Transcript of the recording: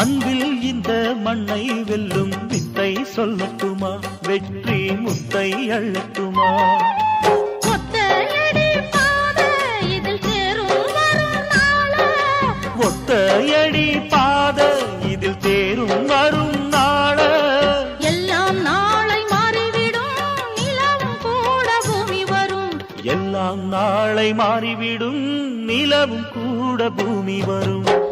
இந்த மண்ணை வெல்லும் வித்தை சொல்லட்டுமா? வெற்றி முத்தை அள்ளட்டுமா? ஒத்தையடி ஒத்தையடி பாத இதில் தேரும் வரும் நாள? எல்லாம் நாளை மாறிவிடும் நிலவும் கூட பூமி வரும். எல்லாம் நாளை மாறிவிடும் நிலவும் கூட பூமி வரும்.